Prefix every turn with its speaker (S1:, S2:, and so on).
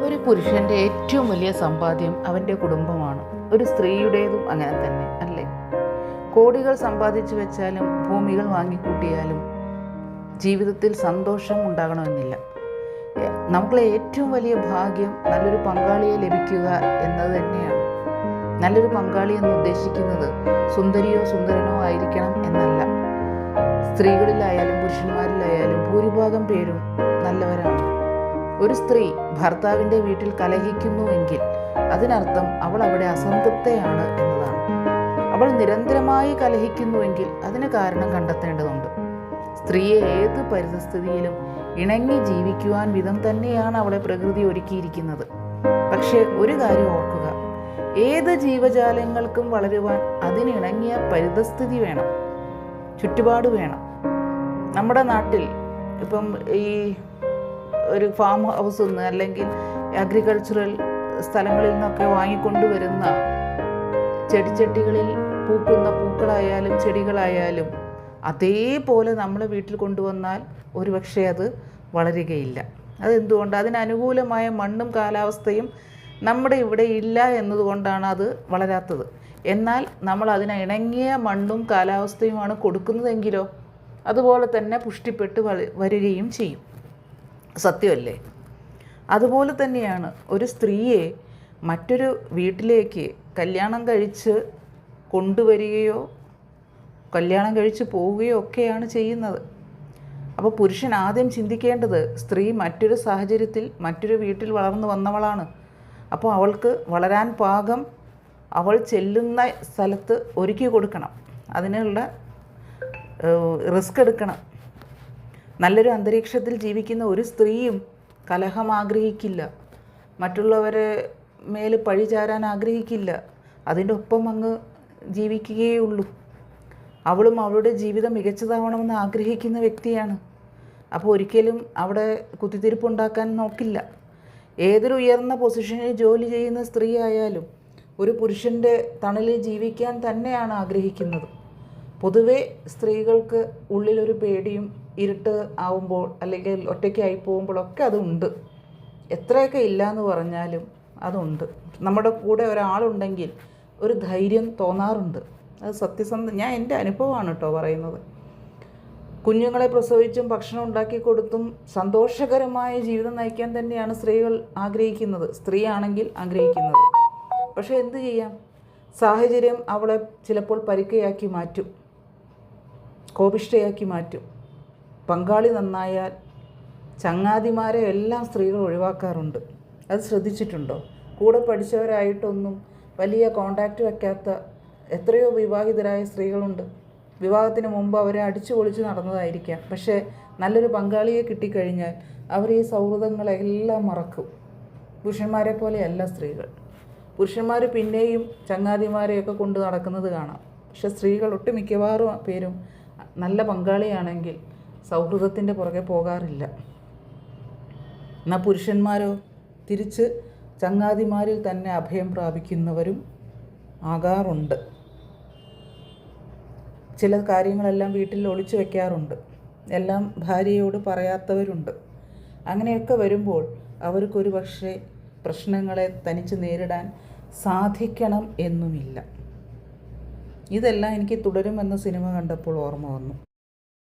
S1: ഒരു പുരുഷന്റെ ഏറ്റവും വലിയ സമ്പാദ്യം അവന്റെ കുടുംബമാണ്. ഒരു സ്ത്രീയുടേതും അങ്ങനെ തന്നെ അല്ലേ? കോടികൾ സമ്പാദിച്ചു വെച്ചാലും ഭൂമികൾ വാങ്ങിക്കൂട്ടിയാലും ജീവിതത്തിൽ സന്തോഷം ഉണ്ടാകണമെന്നില്ല. നമുക്കുള്ള ഏറ്റവും വലിയ ഭാഗ്യം നല്ലൊരു പങ്കാളിയെ ലഭിക്കുക എന്നത് തന്നെയാണ്. നല്ലൊരു പങ്കാളി എന്ന് ഉദ്ദേശിക്കുന്നത് സുന്ദരിയോ സുന്ദരനോ ആയിരിക്കണം എന്നല്ല. സ്ത്രീകളിലായാലും പുരുഷന്മാരിലായാലും ഭൂരിഭാഗം പേരും നല്ലവരാണ്. ഒരു സ്ത്രീ ഭർത്താവിന്റെ വീട്ടിൽ കലഹിക്കുന്നു എങ്കിൽ അതിനർത്ഥം അവൾ അവിടെ അസംതൃപ്തയാണ് എന്നതാണ്. അവൾ നിരന്തരമായി കലഹിക്കുന്നുവെങ്കിൽ അതിന് കാരണം കണ്ടെത്തേണ്ടതുണ്ട്. സ്ത്രീയെ ഏത് പരിതസ്ഥിതിയിലും ഇണങ്ങി ജീവിക്കുവാൻ വിധം തന്നെയാണ് അവളെ പ്രകൃതി ഒരുക്കിയിരിക്കുന്നത്. പക്ഷേ ഒരു കാര്യം ഓർക്കുക ഏത് ജീവജാലങ്ങൾക്കും വളരുവാൻ അതിനിണങ്ങിയ പരിതസ്ഥിതി വേണം ചുറ്റുപാട് വേണം. നമ്മുടെ നാട്ടിൽ ഇപ്പം ഈ ഒരു ഫാം ഹൗസ് നിന്ന് അല്ലെങ്കിൽ അഗ്രികൾച്ചറൽ സ്ഥലങ്ങളിൽ നിന്നൊക്കെ വാങ്ങിക്കൊണ്ടുവരുന്ന ചെടിച്ചട്ടികളിൽ പൂക്കുന്ന പൂക്കളായാലും ചെടികളായാലും അതേപോലെ നമ്മൾ വീട്ടിൽ കൊണ്ടുവന്നാൽ ഒരുപക്ഷെ അത് വളരുകയില്ല. അതെന്തുകൊണ്ട്? അതിനനുകൂലമായ മണ്ണും കാലാവസ്ഥയും നമ്മുടെ ഇവിടെ ഇല്ല എന്നതുകൊണ്ടാണ് അത് വളരാത്തത്. എന്നാൽ നമ്മൾ അതിന് ഇണങ്ങിയ മണ്ണും കാലാവസ്ഥയുമാണ് കൊടുക്കുന്നതെങ്കിലോ അതുപോലെ തന്നെ പുഷ്ടിപ്പെട്ട് വരികയും ചെയ്യും. സത്യമല്ലേ? അതുപോലെ തന്നെയാണ് ഒരു സ്ത്രീയെ മറ്റൊരു വീട്ടിലേക്ക് കല്യാണം കഴിച്ച് കൊണ്ടുവരികയോ കല്യാണം കഴിച്ച് പോവുകയോ ഒക്കെയാണ് ചെയ്യുന്നത്. അപ്പോൾ പുരുഷൻ ആദ്യം ചിന്തിക്കേണ്ടത് സ്ത്രീ മറ്റൊരു സാഹചര്യത്തിൽ മറ്റൊരു വീട്ടിൽ വളർന്നു വന്നവളാണ്. അപ്പോൾ അവൾക്ക് വളരാൻ പാകം അവൾ ചെല്ലുന്ന സ്ഥലത്ത് ഒരുക്കി കൊടുക്കണം. അതിനുള്ള റിസ്ക് എടുക്കണം. നല്ലൊരു അന്തരീക്ഷത്തിൽ ജീവിക്കുന്ന ഒരു സ്ത്രീയും കലഹം ആഗ്രഹിക്കില്ല. മറ്റുള്ളവരെ മേൽ പഴി ചാരാൻ ആഗ്രഹിക്കില്ല. അതിന്റെ ഒപ്പം അങ്ങ് ജീവിക്കുകയുള്ളൂ അവളും അവളുടെ ജീവിതം മികച്ചതാവണമെന്ന് ആഗ്രഹിക്കുന്ന വ്യക്തിയാണ്. അപ്പോൾ ഒരിക്കലും അവിടെ കുത്തിത്തിരിപ്പുണ്ടാക്കാൻ നോക്കില്ല. ഏതൊരു ഉയർന്ന പൊസിഷനിൽ ജോലി ചെയ്യുന്ന സ്ത്രീ ആയാലും ഒരു പുരുഷന്റെ തണലിൽ ജീവിക്കാൻ തന്നെയാണ് ആഗ്രഹിക്കുന്നത്. പൊതുവേ സ്ത്രീകൾക്ക് ഉള്ളിലൊരു പേടിയും ഇരുട്ട് ആവുമ്പോൾ അല്ലെങ്കിൽ ഒറ്റയ്ക്കായി പോകുമ്പോഴൊക്കെ അതുണ്ട്. എത്രയൊക്കെ ഇല്ല എന്ന് പറഞ്ഞാലും അതുണ്ട്. നമ്മുടെ കൂടെ ഒരാളുണ്ടെങ്കിൽ ഒരു ധൈര്യം തോന്നാറുണ്ട്. അത് സത്യസന്ധ ഞാൻ എന്റെ അനുഭവമാണ് കേട്ടോ പറയുന്നത്. കുഞ്ഞുങ്ങളെ പ്രസവിച്ചും ഭക്ഷണം ഉണ്ടാക്കി കൊടുത്തും സന്തോഷകരമായ ജീവിതം നയിക്കാൻ തന്നെയാണ് സ്ത്രീകൾ ആഗ്രഹിക്കുന്നത്. സ്ത്രീ ആണെങ്കിൽ ആഗ്രഹിക്കുന്നത്. പക്ഷേ എന്ത് ചെയ്യാം? സാഹചര്യം അവളെ ചിലപ്പോൾ പരിക്കയാക്കി മാറ്റും. കോപിഷ്ഠയാക്കി മാറ്റും. പങ്കാളി നന്നായാൽ ചങ്ങാതിമാരെ എല്ലാം സ്ത്രീകൾ ഒഴിവാക്കാറുണ്ട്. അത് ശ്രദ്ധിച്ചിട്ടുണ്ടോ? കൂടെ പഠിച്ചവരായിട്ടൊന്നും വലിയ കോണ്ടാക്റ്റ് വയ്ക്കാത്ത എത്രയോ വിവാഹിതരായ സ്ത്രീകളുണ്ട്. വിവാഹത്തിന് മുമ്പ് അവരെ അടിച്ചു പൊളിച്ച് നടന്നതായിരിക്കാം. പക്ഷേ നല്ലൊരു പങ്കാളിയെ കിട്ടിക്കഴിഞ്ഞാൽ അവർ ഈ സൗഹൃദങ്ങളെല്ലാം മറക്കും. പുരുഷന്മാരെ പോലെയല്ല സ്ത്രീകൾ. പുരുഷന്മാർ പിന്നെയും ചങ്ങാതിമാരെയൊക്കെ കൊണ്ട് നടക്കുന്നത് കാണാം. പക്ഷെ സ്ത്രീകൾ ഒട്ടുമിക്കവാറും പേരും നല്ല പങ്കാളിയാണെങ്കിൽ സൗഹൃദത്തിന്റെ പുറകെ പോകാറില്ല. എന്നാൽ പുരുഷന്മാരോ? തിരിച്ച് ചങ്ങാതിമാരിൽ തന്നെ അഭയം പ്രാപിക്കുന്നവരും ആകാറുണ്ട്. ചില കാര്യങ്ങളെല്ലാം വീട്ടിൽ ഒളിച്ചു വെക്കാറുണ്ട്. എല്ലാം ഭാര്യയോട് പറയാത്തവരുണ്ട്. അങ്ങനെയൊക്കെ വരുമ്പോൾ അവർക്കൊരു പക്ഷേ പ്രശ്നങ്ങളെ തനിച്ച് നേരിടാൻ സാധിക്കണം എന്നുമില്ല. ഇതെല്ലാം എനിക്ക് തുടരും എന്ന സിനിമ കണ്ടപ്പോൾ ഓർമ്മ വന്നു.